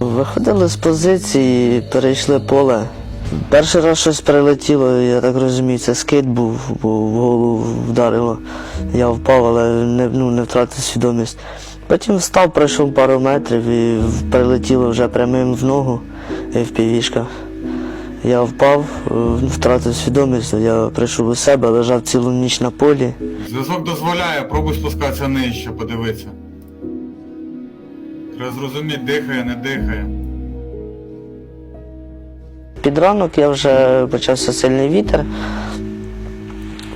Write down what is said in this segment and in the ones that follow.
Виходили з позиції, перейшли поле. Перший раз щось прилетіло, я так розумію, це скид був, бо в голову вдарило. Я впав, але не, ну, не втратив свідомість. Потім встав, пройшов пару метрів і прилетіло вже прямим в ногу і в півішка. Я впав, е, втратив свідомість, я прийшов у себе, лежав цілу ніч на полі. Зв'язок дозволяє, пробуй спускатися нижче, подивитися. Треба зрозуміти, дихає, не дихає. Під ранок я вже почався сильний вітер.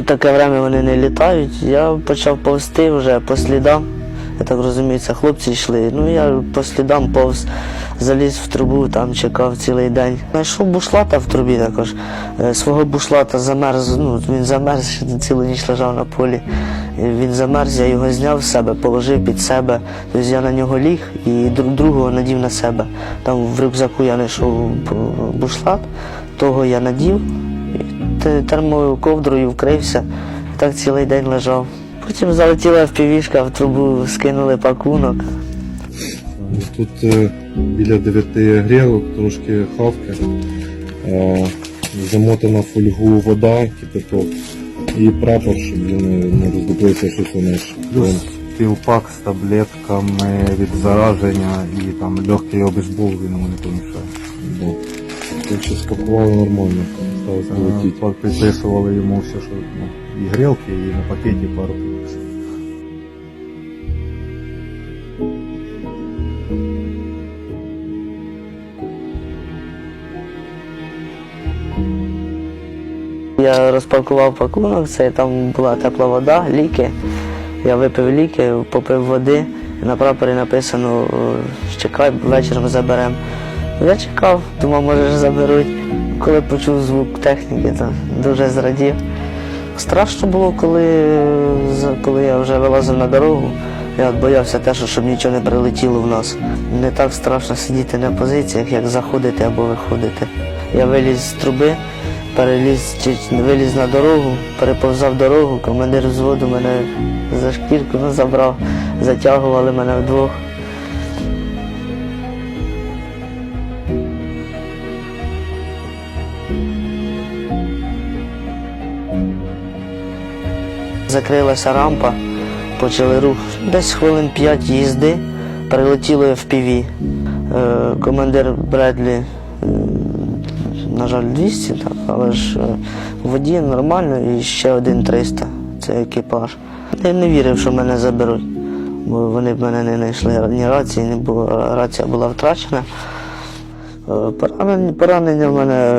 У таке время вони не літають. Я почав повзти вже по слідам. Я так розумію, це хлопці йшли. Ну я по слідам повз, заліз в трубу, там чекав цілий день. Знайшов бушлата в трубі також. Е, Свого бушлата замерз, ну він замерз, цілу ніч лежав на полі. Він замерз, я його зняв з себе, положив під себе. Тобто я на нього ліг і друг- другого надів на себе. Там в рюкзаку я знайшов бу- бушлат, того я надів, і те- термовою ковдрою вкрився. Так цілий день лежав. Потім залетіла впівішка, в трубу скинули пакунок. Тут е, біля дев'яти грілок, трошки хавки, е, замотана фольгу вода, кипяток і прапор, щоб він не роздуплився, щось вони ж. Півпак з таблетками від зараження і там легкий обезболювання не помішає. Да. Якщо спакували нормально, сталося. Е, Підписували йому все, що ну, і грілки, і на пакеті пару. Я розпакував пакунок, це там була тепла вода, ліки. Я випив ліки, попив води. На прапорі написано «Е, чекай, вечором заберемо. Я чекав, думав, може ж заберуть. Коли почув звук техніки, то дуже зрадів. Страшно було, коли, коли я вже вилазив на дорогу. Я боявся те, що щоб нічого не прилетіло в нас. Не так страшно сидіти на позиціях, як заходити або виходити. Я виліз з труби, переліз, чи- виліз на дорогу, переповзав дорогу, командир взводу мене за шкірку забрав, затягували мене вдвох. Закрилася рампа, почали рух. Десь хвилин 5 їзди, прилетіло FPV. Е, Командир Бредлі, е, на жаль, 200, так, але ж е, в воді нормально і ще один 300. Це екіпаж. Я не вірив, що мене заберуть, бо вони б мене не знайшли ні рації, не було, рація була втрачена. Поранення, поранення в мене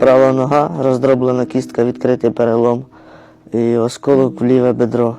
права нога, роздроблена кістка, відкритий перелом і осколок в ліве бедро.